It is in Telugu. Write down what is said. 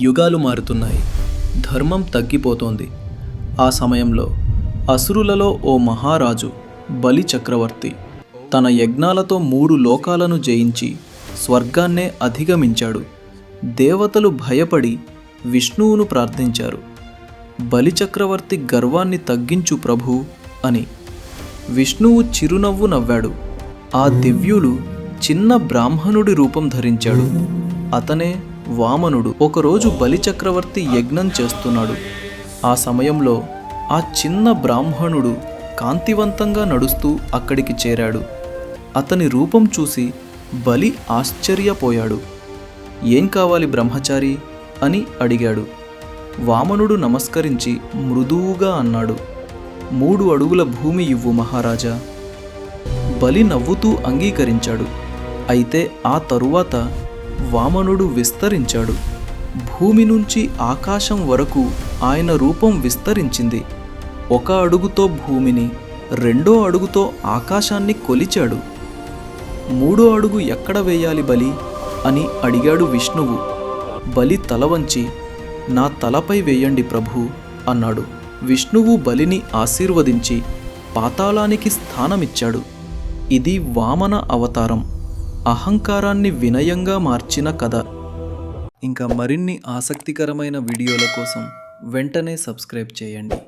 యుగాలు మారుతున్నాయి. ధర్మం తగ్గిపోతోంది. ఆ సమయంలో అసురులలో ఓ మహారాజు బలి చక్రవర్తి తన యజ్ఞాలతో మూడు లోకాలను జయించి స్వర్గాన్నే అధిగమించాడు. దేవతలు భయపడి విష్ణువును ప్రార్థించారు. బలిచక్రవర్తి గర్వాన్ని తగ్గించు ప్రభు అని. విష్ణువు చిరునవ్వు నవ్వాడు. ఆ దివ్యులు చిన్న బ్రాహ్మణుడి రూపం ధరించాడు. అతనే వామనుడు ఒకరోజు బలిచక్రవర్తి యజ్ఞం చేస్తున్నాడు. ఆ సమయంలో ఆ చిన్న బ్రాహ్మణుడు కాంతివంతంగా నడుస్తూ అక్కడికి చేరాడు. అతని రూపం చూసి బలి ఆశ్చర్యపోయాడు. ఏం కావాలి బ్రహ్మచారి అని అడిగాడు. వామనుడు నమస్కరించి మృదువుగా అన్నాడు. మూడు అడుగుల భూమి ఇవ్వు మహారాజా బలి నవ్వుతూ అంగీకరించాడు. అయితే ఆ తరువాత వామనుడు విస్తరించాడు. భూమి నుంచి ఆకాశం వరకు ఆయన రూపం విస్తరించింది. ఒక అడుగుతో భూమిని రెండో అడుగుతో ఆకాశాన్ని కొలిచాడు. మూడో అడుగు ఎక్కడ వేయాలి బలి? అని అడిగాడు విష్ణువు. బలి తల వంచి నా తలపై వేయండి ప్రభు అన్నాడు. విష్ణువు బలిని ఆశీర్వదించి పాతాళానికి స్థానమిచ్చాడు. ఇది వామన అవతారం. అహంకారాన్ని వినయంగా మార్చిన కథ. ఇంకా మరిన్ని ఆసక్తికరమైన వీడియోల కోసం వెంటనే సబ్స్క్రైబ్ చేయండి.